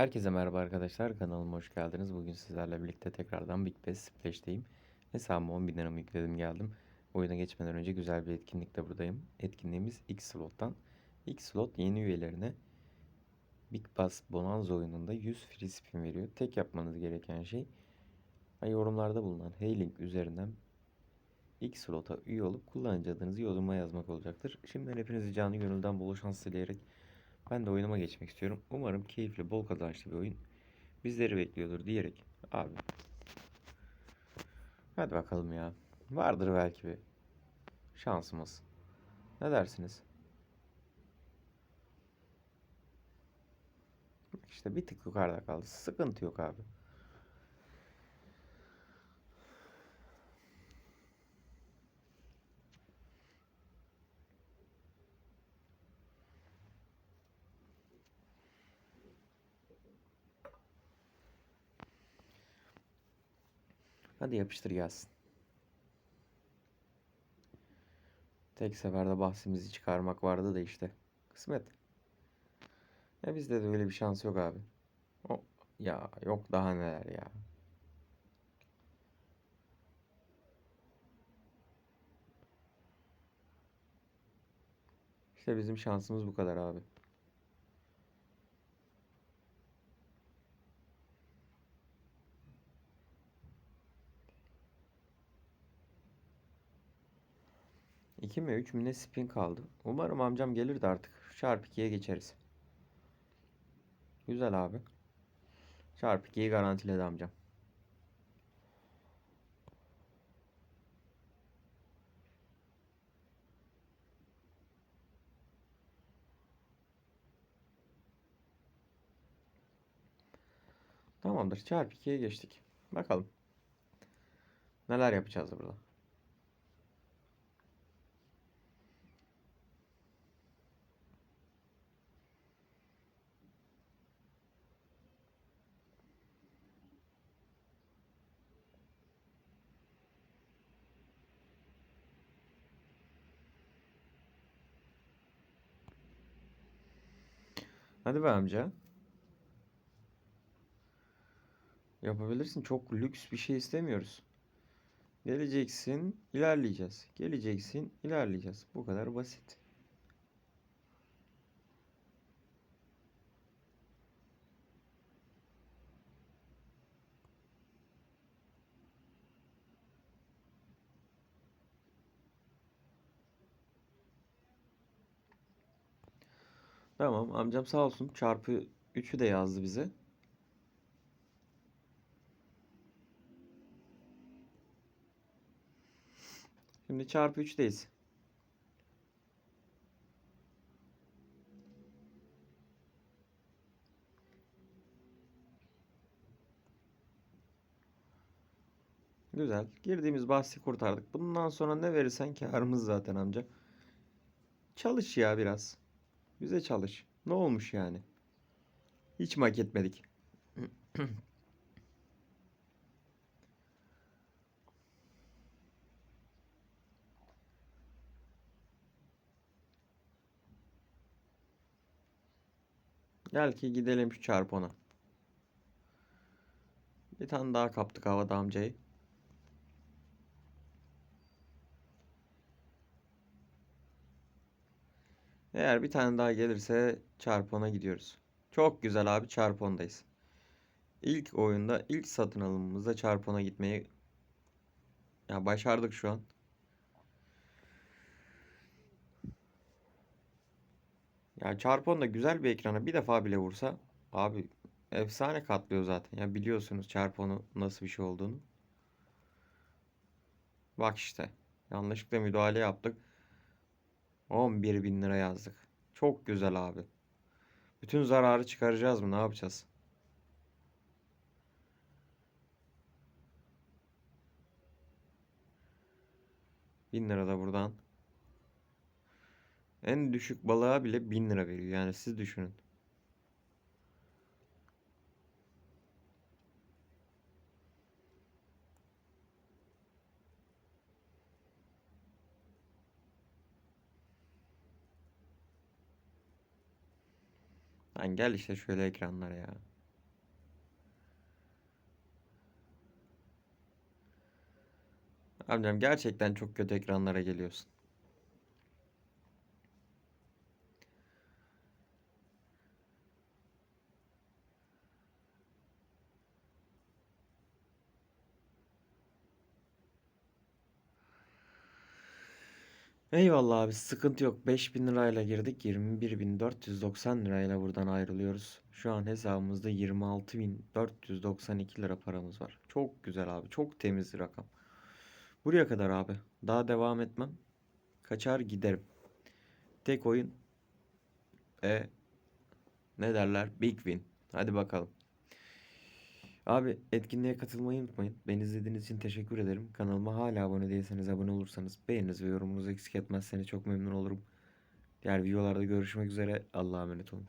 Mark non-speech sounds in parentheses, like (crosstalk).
Herkese merhaba arkadaşlar. Kanalıma hoş geldiniz. Bugün sizlerle birlikte tekrardan Big Bass Splash'teyim. Hesabıma 10 bin liramı yükledim geldim. Oyuna geçmeden önce güzel bir etkinlikte buradayım. Etkinliğimiz X Slot'tan. X Slot yeni üyelerine Big Bass Bonanza oyununda 100 free spin veriyor. Tek yapmanız gereken şey yorumlarda bulunan Heylink üzerinden X Slot'a üye olup kullanıcı adınızı yoruma yazmak olacaktır. Şimdiden hepinizi canı gönülden bol şans dileyerek ben de oyunuma geçmek istiyorum. Umarım keyifli, bol kazançlı bir oyun bizleri bekliyordur diyerek abi. Hadi bakalım ya. Vardır belki bir şansımız. Ne dersiniz? İşte bir tık yukarıda kaldı. Sıkıntı yok abi. Hadi yapıştır gelsin. Tek seferde bahsimizi çıkarmak vardı da işte. Kısmet. Ya bizde de öyle bir şans yok abi. O, ya yok daha neler ya. İşte bizim şansımız bu kadar abi. İki mi üç mü ne spin kaldı. Umarım amcam gelir de artık. Çarpı 2'ye geçeriz. Güzel abi. Çarpı 2'yi garantiledi amcam. Tamamdır. Çarpı 2'ye geçtik. Bakalım. Neler yapacağız burada. Hadi be amca. Yapabilirsin. Çok lüks bir şey istemiyoruz. Geleceksin, ilerleyeceğiz. Geleceksin, ilerleyeceğiz. Bu kadar basit. Tamam, amcam sağ olsun. Çarpı 3'ü de yazdı bize. Şimdi çarpı 3'teyiz. Güzel. Girdiğimiz bahsi kurtardık. Bundan sonra ne verirsen karımız zaten amca. Çalış ya biraz. Bize çalış. Ne olmuş yani? Hiç mi hak etmedik? (clears throat) Gel ki gidelim şu çarpona. Bir tane daha kaptık havada amcayı. Eğer bir tane daha gelirse çarpona gidiyoruz. Çok güzel abi çarpondayız. İlk oyunda ilk satın alımımızda çarpona gitmeyi ya başardık şu an. Ya çarpon da güzel bir ekrana bir defa bile vursa abi efsane katlıyor zaten. Ya biliyorsunuz çarponu nasıl bir şey olduğunu. Bak işte yanlışlıkla müdahale yaptık. 11 bin lira yazdık. Çok güzel abi. Bütün zararı çıkaracağız mı? Ne yapacağız? Bin lira da buradan. En düşük balığa bile bin lira veriyor. Yani siz düşünün. Lan gel işte şöyle ekranlara ya. Amcam gerçekten çok kötü ekranlara geliyorsun. Eyvallah abi sıkıntı yok. 5000 lirayla girdik. 21.490 lirayla buradan ayrılıyoruz. Şu an hesabımızda 26.492 lira paramız var. Çok güzel abi. Çok temiz bir rakam. Buraya kadar abi. Daha devam etmem. Kaçar giderim. Tek oyun. E ne derler? Big win. Hadi bakalım. Abi etkinliğe katılmayı unutmayın. Beni izlediğiniz için teşekkür ederim. Kanalıma hala abone değilseniz abone olursanız beğeniniz ve yorumunuzu eksik etmezseniz çok memnun olurum. Diğer videolarda görüşmek üzere. Allah'a emanet olun.